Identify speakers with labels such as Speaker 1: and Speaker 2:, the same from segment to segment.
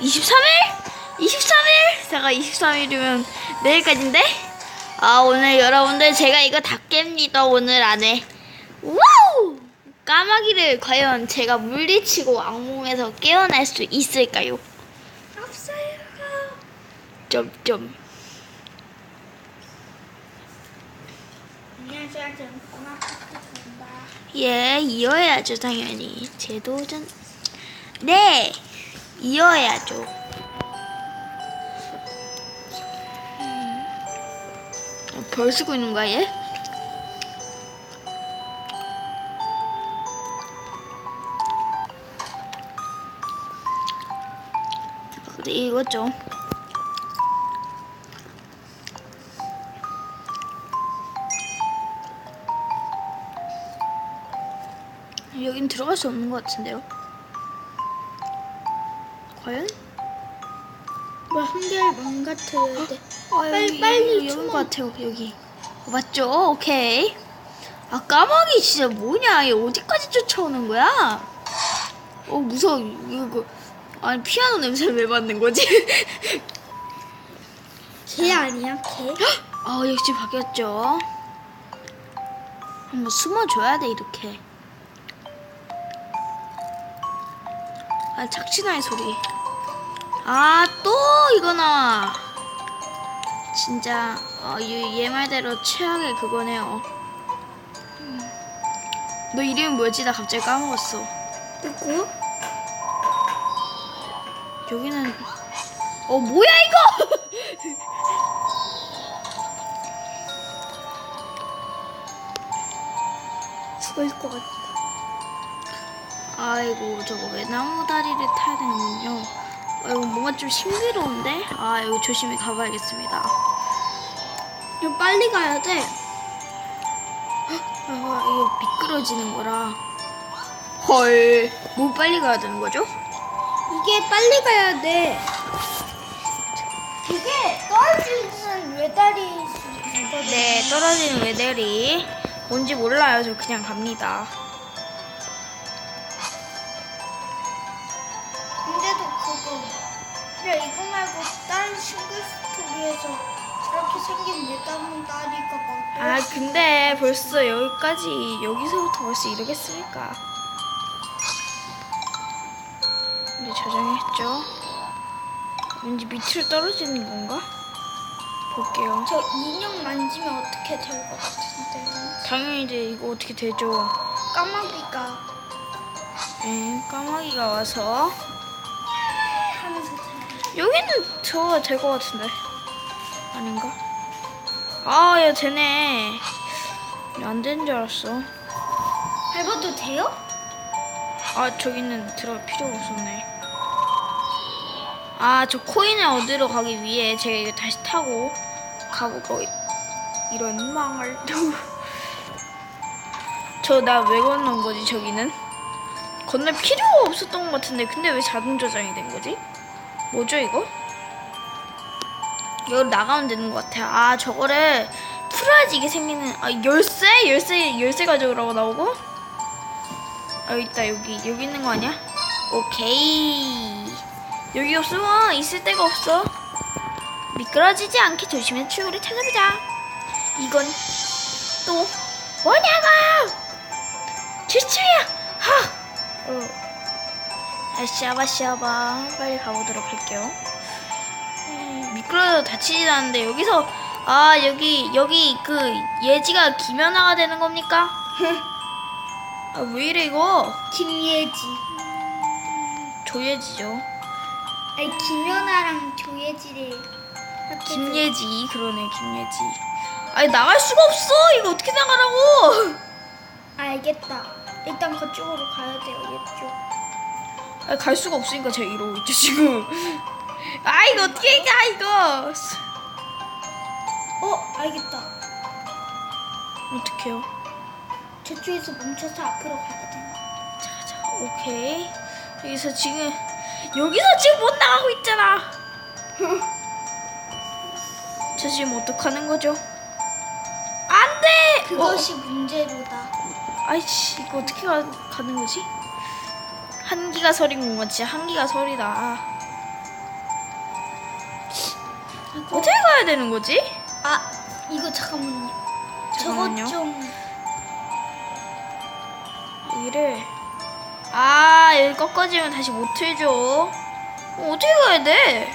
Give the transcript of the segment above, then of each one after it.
Speaker 1: 23일? 23일? 제가 23일이면 내일까지인데? 아 오늘 여러분들 제가 이거 다 깹니다 오늘 안에 와우! 까마귀를 과연 제가 물리치고 악몽에서 깨어날 수 있을까요?
Speaker 2: 없어요.
Speaker 1: 점점
Speaker 2: 안녕하세요. 저는 꼬마파트입니다.
Speaker 1: 예 이어야죠 당연히 제 도전 네 이어야죠 어, 벌 쓰고 있는 거야 얘? 근데 이거 좀 여긴 들어갈 수 없는 것 같은데요? 과연?
Speaker 2: 뭐 한결 맘 같아야 돼.
Speaker 1: 아,
Speaker 2: 빨리, 빨리.
Speaker 1: 것 같아요 여기 어, 맞죠? 오케이 아 까마귀 진짜 뭐냐 얘 어디까지 쫓아오는 거야? 어 무서워 이거 아니 피아노 냄새를 왜 맡는 거지?
Speaker 2: 개 아니야? 개?
Speaker 1: 아 역시 바뀌었죠 한번 숨어줘야 돼 이렇게 아 착신아의 소리 아 또 이거 나와 진짜 어, 얘, 얘 말대로 최악의 그거네요 음. 너 이름이 뭐였지? 나 갑자기 까먹었어
Speaker 2: 누구?
Speaker 1: 여기는 어 뭐야 이거
Speaker 2: 죽을 것 같다.
Speaker 1: 아이고 저거 왜 나무 다리를 타야 되는군요. 아, 이거 뭔가 좀 신비로운데? 아 여기 조심히 가봐야겠습니다.
Speaker 2: 이거 빨리 가야 돼.
Speaker 1: 아 이거 미끄러지는 거라. 헐. 뭐 빨리 가야 되는 거죠?
Speaker 2: 이게 빨리 가야 돼. 이게 떨어지는 외다리.
Speaker 1: 네 떨어지는 외대리 뭔지 몰라요. 저 그냥 갑니다.
Speaker 2: 스토리에서 저렇게 생긴 외다리 다리가
Speaker 1: 막아 근데 벌써 여기까지 여기서부터 벌써 이러겠습니까? 이제 저장했죠. 왠지 밑으로 떨어지는 건가? 볼게요.
Speaker 2: 저 인형 만지면 어떻게 될 것 같은데
Speaker 1: 당연히 이제 이거 어떻게 되죠?
Speaker 2: 까마귀가
Speaker 1: 에 까마귀가 와서
Speaker 2: 하면서 잘
Speaker 1: 여기는 저가 될 것 같은데 아닌가? 아, 야 되네. 안 되는 줄 알았어.
Speaker 2: 밟아도 돼요?
Speaker 1: 아 저기는 들어갈 필요가 없었네. 아 저 코인을 얻으러 가기 위해 제가 이거 다시 타고 가보고 있- 이런 망할 저나 왜 건넌 거지 저기는? 건널 필요가 없었던 것 같은데 근데 왜 자동 저장이 된 거지? 뭐죠 이거? 이거 나가면 되는 것 같아요. 아 저거를 풀어야지 이게 생기는 아 열쇠? 열쇠 열쇠 가져오라고 나오고? 아 여기 있다 여기 여기 있는 거 아니야? 오케이 여기 없으면 있을 데가 없어 미끄러지지 않게 조심해 출구를 찾아보자 이건 또 뭐냐고 주추야 하 어. 아 샤바 샤바 빨리 가보도록 할게요 음, 미끄러져 다치진 않는데 여기서 아 여기 여기 그 예지가 김연아가 되는 겁니까? 아 왜 이래 이거
Speaker 2: 김예지
Speaker 1: 조예지죠.
Speaker 2: 아니 김연아랑 조예지를
Speaker 1: 김예지 그러네 김예지. 아니 나갈 수가 없어. 이거 어떻게 나가라고?
Speaker 2: 알겠다 일단 그쪽으로 가야 돼요 이쪽
Speaker 1: 아니 갈 수가 없으니까 제가 이러고 있죠 지금. 아 이거 어떻게 가 이거?
Speaker 2: 어 알겠다
Speaker 1: 어떡해요?
Speaker 2: 저쪽에서 멈춰서 앞으로 가야 돼
Speaker 1: 자, 자, 오케이. 여기서 지금 여기서 지금 못 나가고 있잖아. 저 지금 어떡하는 거죠? 안 돼.
Speaker 2: 그것이 문제로다
Speaker 1: 아이씨 이거 어떻게 가, 가는 거지? 한기가 설인 건 진짜 한기가 설이다 어떻게 가야 되는 거지?
Speaker 2: 아 이거 잠깐만요.
Speaker 1: 잠깐만요.
Speaker 2: 저것 좀
Speaker 1: 여기를 아 여기 꺾어지면 다시 못 틀죠. 어, 어떻게 가야 돼?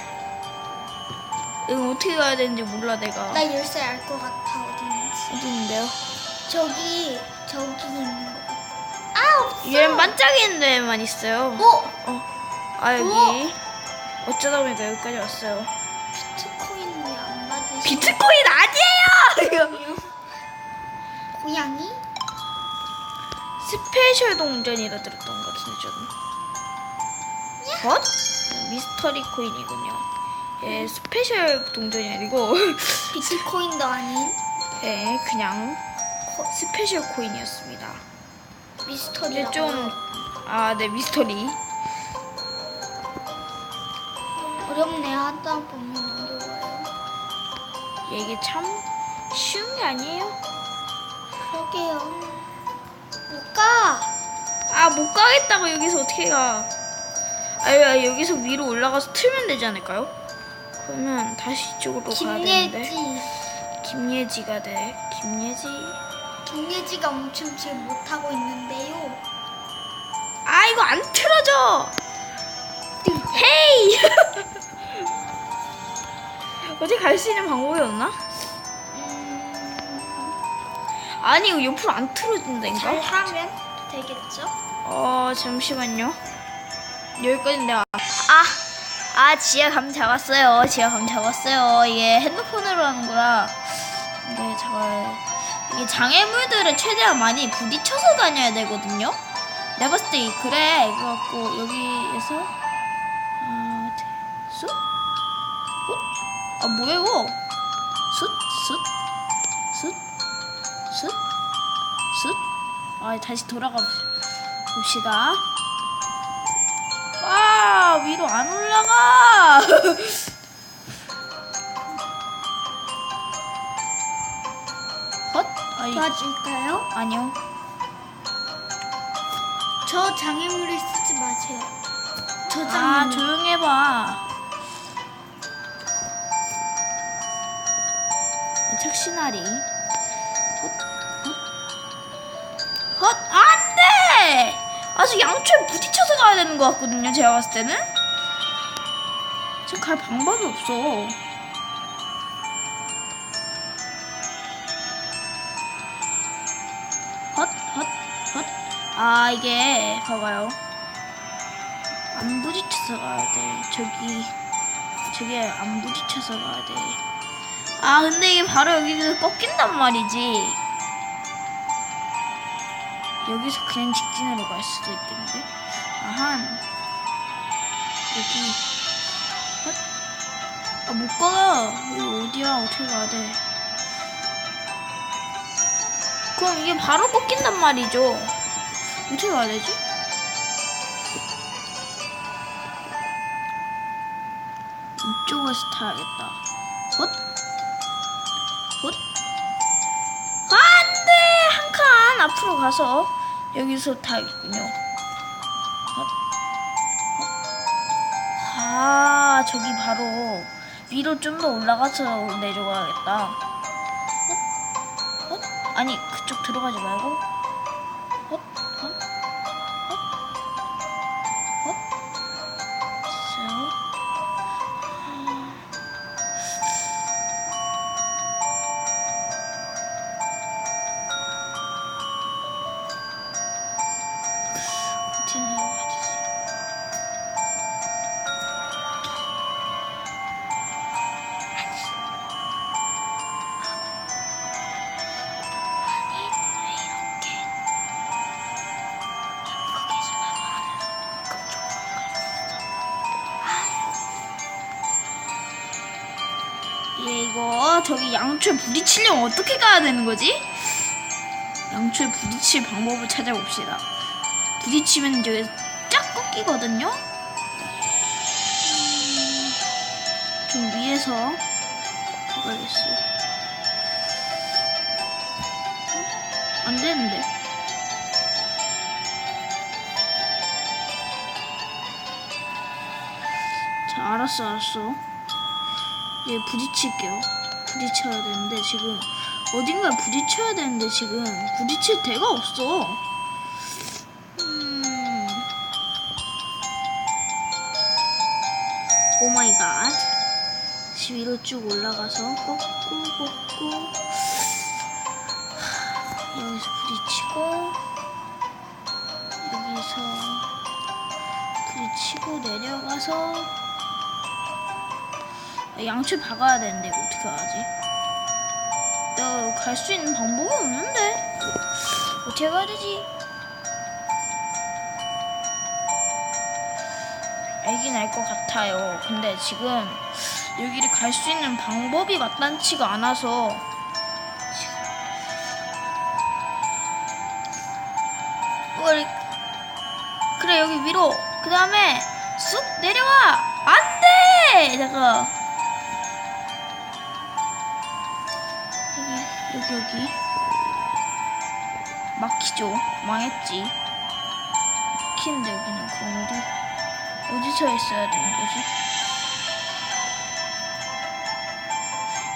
Speaker 1: 이거 어떻게 가야 되는지 몰라 내가.
Speaker 2: 나 열쇠 알 것 같아 어디 있는지.
Speaker 1: 어디 있는데요?
Speaker 2: 저기 저기 있는 것 같아. 아 없어.
Speaker 1: 얘는 반짝이는 데만 있어요.
Speaker 2: 어
Speaker 1: 어. 아 여기 어쩌다 보니까 여기까지 왔어요.
Speaker 2: 비트코인
Speaker 1: 아니에요.
Speaker 2: 고양이?
Speaker 1: 스페셜 동전이라 들었던 것 같은데 저는. 헛? 미스터리 코인이군요. 예, 스페셜 동전이 아니고
Speaker 2: 비트코인도 아닌
Speaker 1: 예, 그냥 코- 스페셜 코인이었습니다.
Speaker 2: 미스터리.
Speaker 1: 좀 아, 네, 미스터리.
Speaker 2: 어렵네 하다 보면
Speaker 1: 이게 참 쉬운 게 아니에요.
Speaker 2: 그러게요. 못 가.
Speaker 1: 아, 못 가겠다고 여기서 어떻게 가? 아, 야, 여기서 위로 올라가서 틀면 되지 않을까요? 그러면 다시 이쪽으로 가야 되는데.
Speaker 2: 김예지.
Speaker 1: 김예지가 돼. 김예지.
Speaker 2: 김예지가 엄청 잘 못하고 있는데요.
Speaker 1: 아, 이거 안 틀어져. 헤이. 갈 수 있는 방법이 없나?
Speaker 2: 음,
Speaker 1: 아니, 이거 옆으로 안 틀어진다니까.
Speaker 2: 잘하면 되겠죠?
Speaker 1: 어 잠시만요. 여기까지 내가 아, 아 지하 감 잡았어요. 지하 감 잡았어요. 이게 핸드폰으로 하는 거라 이게 잘 이게 장애물들을 최대한 많이 부딪혀서 다녀야 되거든요. 내가 봤을 때 이- 그래 이거 갖고 여기에서 아 쑥? 어? 아 뭐야 이거? 숫? 숫? 숫? 숫? 숫? 아 다시 돌아가 봅시다. 아 위로 안 올라가. 헛? 아니
Speaker 2: 도와줄까요?
Speaker 1: 아니요.
Speaker 2: 저 장애물을 쓰지 마세요.
Speaker 1: 저아
Speaker 2: 장애물.
Speaker 1: 조용히 해봐. 이 착신아리. 헛? 헛? 헛? 안 돼! 아주 양초에 부딪혀서 가야 되는 것 같거든요, 제가 봤을 때는. 지금 갈 방법이 없어. 헛? 헛? 헛? 아, 이게, 봐봐요. 안 부딪혀서 가야 돼. 저기, 저게 안 부딪혀서 가야 돼. 아, 근데 이게 바로 여기서 꺾인단 말이지. 여기서 그냥 직진으로 갈 수도 있겠는데? 아한. 여기. 헛? 아, 못 가. 여기 어디야? 어떻게 가야 돼? 그럼 이게 바로 꺾인단 말이죠. 어떻게 가야 되지? 이쪽에서 타야겠다. 칸 앞으로 가서 여기서 타야겠군요. 헛? 헛? 아, 저기 바로 위로 좀 더 올라가서 내려가야겠다. 헛? 헛? 아니, 그쪽 들어가지 말고. 저기 양초에 부딪히려면 어떻게 가야 되는 거지? 양초에 부딪힐 방법을 찾아봅시다. 부딪히면 이제 쫙 꺾이거든요. 음, 좀 위에서 가봐야겠어요. 어? 안 되는데. 자, 알았어, 알았어. 얘 부딪힐게요. 부딪혀야 되는데 지금 어딘가에 부딪혀야 되는데 지금 부딪힐 데가 없어. 음. 오 마이 갓. 집 위로 쭉 올라가서 꺾고 꺾고 여기서 부딪히고 여기서 부딪히고 내려가서 양초 박아야 되는데 이거 어떻게 하지? 내가 갈수 있는 방법이 없는데 어떻게 가야 되지? 알긴 알 것 같아요. 근데 지금 여기를 갈 수 있는 방법이 마땅치가 않아서 그래 여기 위로 그 다음에 쑥 내려와 안돼 내가 여기 막히죠. 망했지. 막히는데 여기는 어디 어디서 했어야 되는 거지?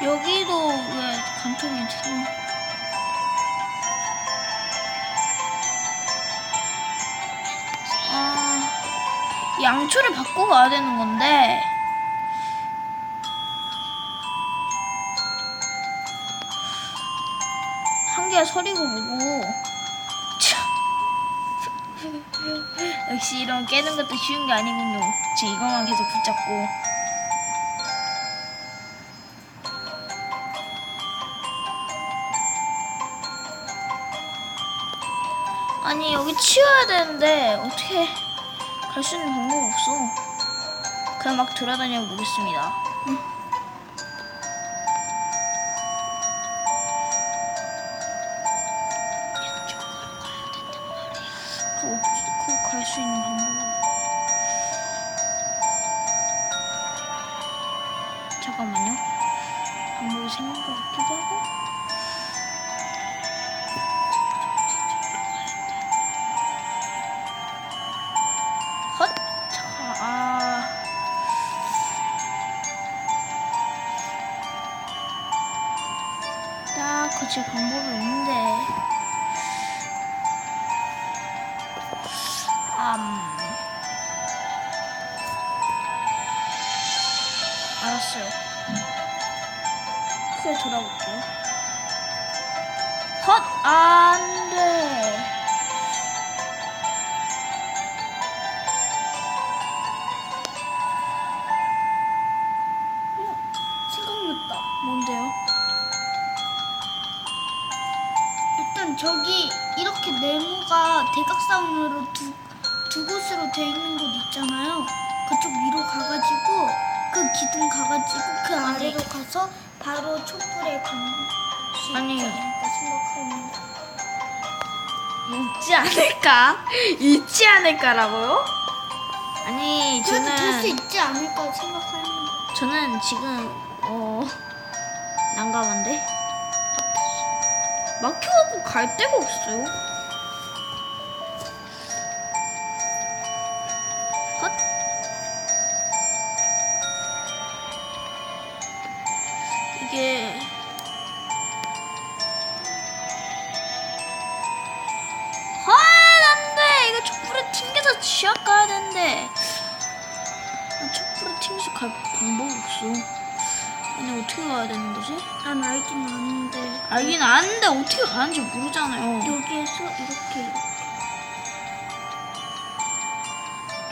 Speaker 1: 여기도 왜 간통이 되는 아, 양초를 바꾸고 가야 되는 건데. 한 개가 서리고 뭐고. 참. 역시 이런 깨는 것도 쉬운 게 아니군요. 지 이거만 계속 붙잡고. 아니 여기 치워야 되는데 어떻게 갈 수 있는 방법 없어. 그냥 막 돌아다녀 보겠습니다. 그 딱 거칠 방법
Speaker 2: 저기 이렇게 네모가 대각선으로 두, 두 곳으로 돼 있는 곳 있잖아요. 그쪽 위로 가가지고 그 기둥 가가지고 그 아래로 가서 바로 촛불에 갈수
Speaker 1: 아니.
Speaker 2: 있지 않을까 생각합니다.
Speaker 1: 있지 않을까? 있지 않을까라고요? 아니
Speaker 2: 그래도 될 수
Speaker 1: 저는
Speaker 2: 있지 않을까 생각합니다.
Speaker 1: 저는 지금 어 난감한데 막혀갖고 갈 데가 없어요. 헛 이게 아, 안 돼! 이거 촛불에 튕겨서 지하 가야 되는데. 아, 촛불에 튕겨서 갈 방법이 없어. 아니, 어떻게 가야 되는 거지?
Speaker 2: 난 알긴 아는데
Speaker 1: 알긴 아는데 어떻게 가는지 모르잖아요.
Speaker 2: 여기에서 이렇게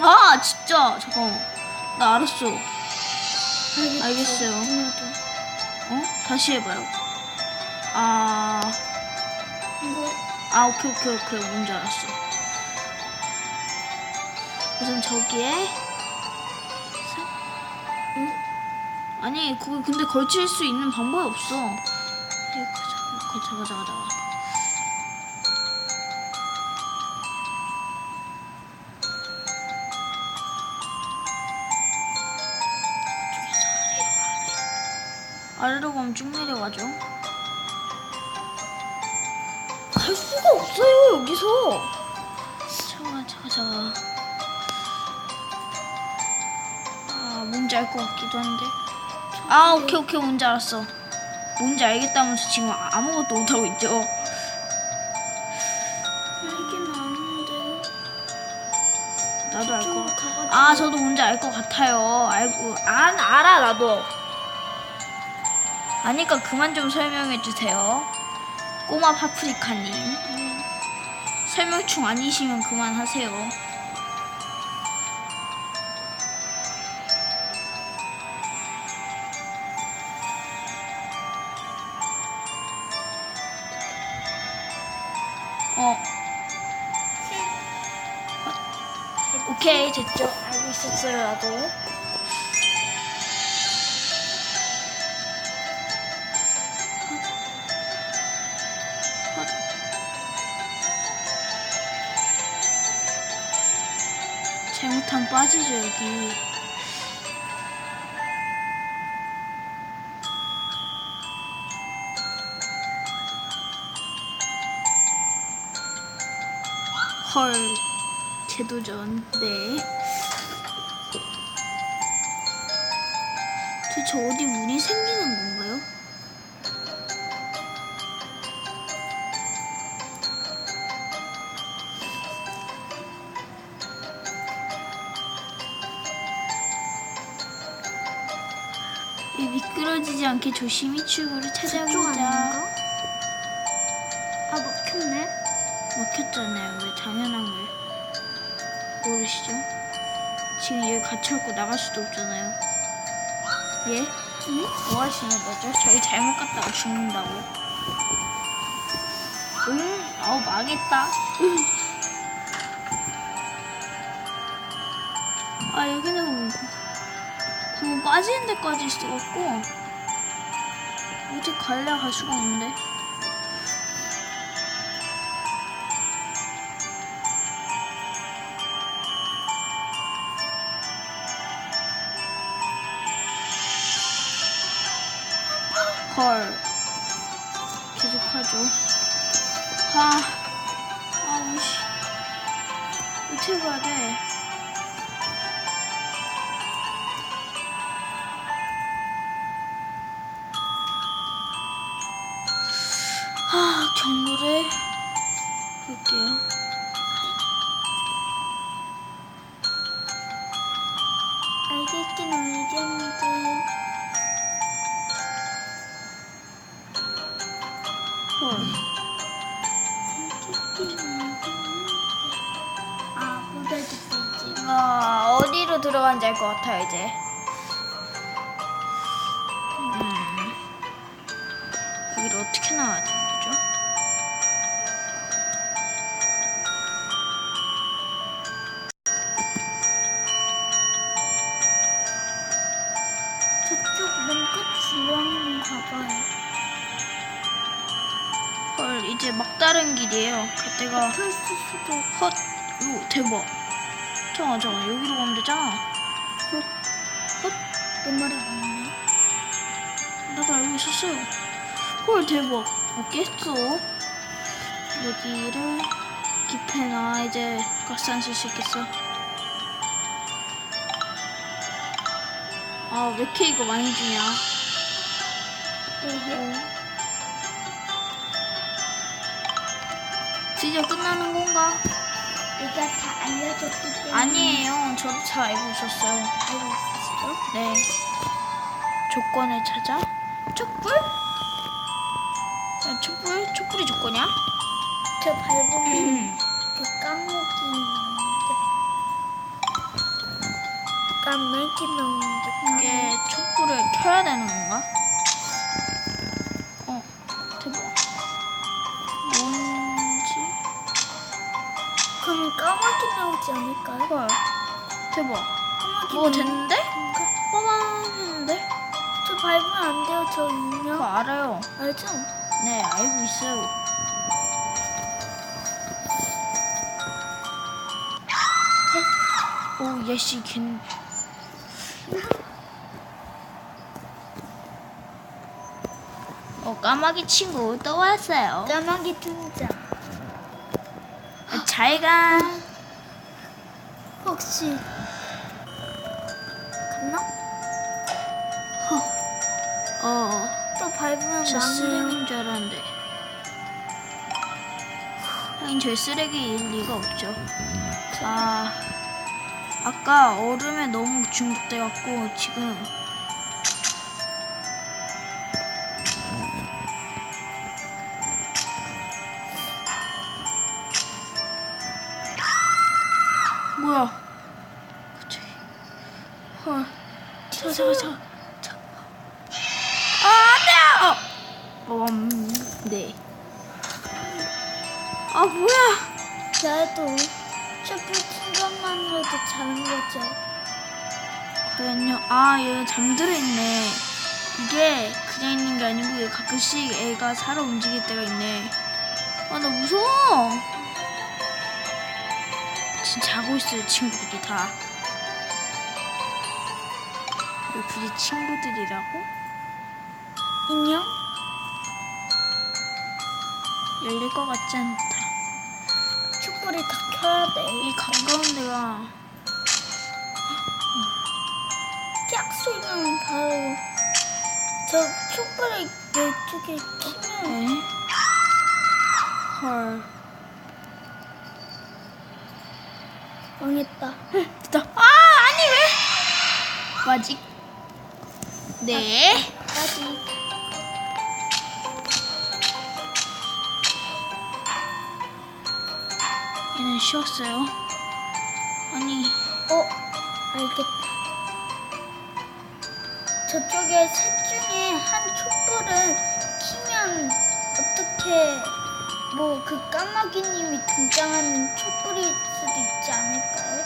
Speaker 1: 아, 진짜. 잠깐만. 나 알았어.
Speaker 2: 알겠죠?
Speaker 1: 알겠어요.
Speaker 2: 누나도
Speaker 1: 어? 다시 해봐요. 아,
Speaker 2: 이거
Speaker 1: 아, 오케이, 오케이, 오케이. 뭔지 알았어. 우선 저기에. 아니, 그거 근데 걸칠 수 있는 방법이 없어. 가자, 가자, 가자, 가자. 아래로 가면 쭉 내려가죠. 갈 수가 없어요 여기서. 잠깐 잠깐 잠깐. 아 뭔지 알 것 같기도 한데. 아 오케이 오케이 뭔지 알았어 뭔지 알겠다면서 지금 아무것도 못하고 있죠
Speaker 2: 알긴 아는데.
Speaker 1: 나도 알 거.
Speaker 2: 저쪽으로 가가지고.
Speaker 1: 아 저도 뭔지 알 것 같아요. 알고 안 알아 나도. 아니까 그만 좀 설명해 주세요. 꼬마 파프리카님
Speaker 2: 음.
Speaker 1: 설명충 아니시면 그만하세요. 나도. 잘못하면 빠지죠 여기. 헐. 재도전. 네 도대체 어디 문이 생기는 건가요? 이 미끄러지지 않게 조심히 출구를 찾아보자.
Speaker 2: 아 막혔네.
Speaker 1: 막혔잖아요. 왜 당연한 걸 모르시죠? 지금 여기 갇혀있고 나갈 수도 없잖아요. 예?
Speaker 2: 응?
Speaker 1: 뭐 하시는 거죠? 저희 잘못 갔다가 죽는다고. 응? 아우 망했다. 아 여기는 그거 빠지는 데까지 있어갖고 어떻게 갈래 갈 수가 없는데. 들어간지 알 것 같아요, 이제. 음. 여기를 어떻게 나와야 되는 거죠?
Speaker 2: 저쪽 맨 끝으로 가봐요.
Speaker 1: 헐, 이제 막다른 길이에요.
Speaker 2: 수도
Speaker 1: 헛, 오, 대박. 잠깐만, 잠깐만, 여기로 가면 되잖아.
Speaker 2: 내 말이 맞네.
Speaker 1: 나도 알고 있었어요. 헐, 대박. 어, 깼어. 여기를 기패나 이제 가스 안 쓸 수 있겠어. 아, 왜 이렇게 이거 많이 주냐? 드디어 끝나는 건가?
Speaker 2: 내가 다 알려줬기 때문에
Speaker 1: 아니에요. 저도 잘 알고 있었어요.
Speaker 2: 알고 있었어요?
Speaker 1: 네. 조건을 찾아. 촛불? 야, 촛불? 촛불이 조건이야?
Speaker 2: 저 밟으면 그 까마귀 나오는데 까마귀 나오는데
Speaker 1: 이게 촛불을 켜야 되는 건가? 어, 대박. 뭔지?
Speaker 2: 그럼 까마귀 나오지 않을까요?
Speaker 1: 헐, 대박.
Speaker 2: 까마귀
Speaker 1: 뭐
Speaker 2: 나오는
Speaker 1: 됐는데?
Speaker 2: 밟으면 안 돼요 저
Speaker 1: 그거
Speaker 2: 인형
Speaker 1: 알아요.
Speaker 2: 알죠?
Speaker 1: 네, 알고 있어요. 오, 예시 걘. 어, 까마귀 친구 또 왔어요.
Speaker 2: 까마귀 등장
Speaker 1: 잘 가.
Speaker 2: 혹시
Speaker 1: 쓰레기인 줄 알았는데. 하긴 저 쓰레기일 리가 없죠. 아, 아까 얼음에 너무 중독돼갖고 지금 뭐야? 갑자기 헐. 저, 저, 저, 저. 아, 음, 네. 아, 뭐야?
Speaker 2: 그래도 촛불 킨 것만으로도 잘한 거죠.
Speaker 1: 그랬요. 아, 얘 잠들어 있네. 이게 그냥 있는 게 아니고 얘 가끔씩 애가 살아 움직일 때가 있네. 아, 나 무서워. 지금 자고 있어요, 친구들이 다. 왜 굳이 친구들이라고?
Speaker 2: 인형?
Speaker 1: 열릴 것 같지 않다.
Speaker 2: 촛불을 다 켜야 돼.
Speaker 1: 이 가까운 데가
Speaker 2: 쫙 쏘면 바로 저 촛불을 이쪽에 키면
Speaker 1: 에? 헐.
Speaker 2: 망했다.
Speaker 1: 됐다. 아, 아니 왜? 뭐지? 네.
Speaker 2: 아직
Speaker 1: 쉬었어요. 아니,
Speaker 2: 어 알겠다. 저쪽에 셋 중에 한 촛불을 키면 어떻게 뭐 그 까마귀님이 등장하는 촛불일 수도 있지 않을까요?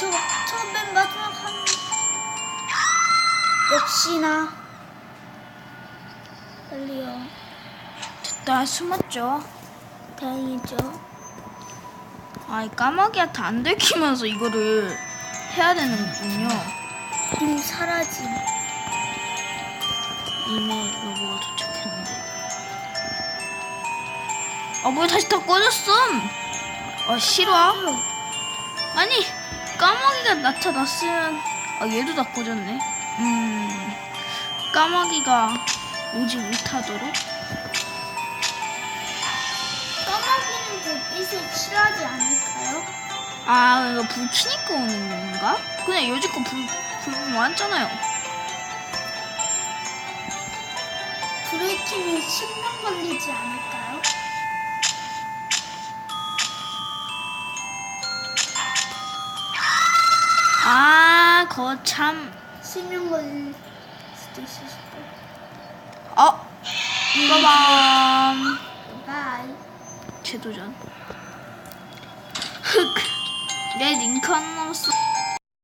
Speaker 2: 저, 저맨 마지막 한 역시나 빨리요
Speaker 1: 됐다. 숨었죠.
Speaker 2: 다행이죠
Speaker 1: 아, 이 까마귀한테 안 들키면서 이거를 해야 되는군요.
Speaker 2: 힘 사라짐
Speaker 1: 이메일 로고가 도착했는데. 아, 뭐야, 다시 다 꺼졌음! 아, 싫어. 아니, 까마귀가 나타났으면, 아, 얘도 다 꺼졌네. 음, 까마귀가 오지 못하도록?
Speaker 2: 불빛을 싫어하지 않을까요?
Speaker 1: 아, 이거 불 켜니까 오는 건가? 그냥 여지껏 불, 불 많잖아요.
Speaker 2: 불을 켜면 10년 걸리지 않을까요?
Speaker 1: 아, 거참.
Speaker 2: 10년 걸릴 수도 있을 수도.
Speaker 1: 어, 빠밤.
Speaker 2: 바이.
Speaker 1: 재도전. 흑. 내 링컨 넘었어.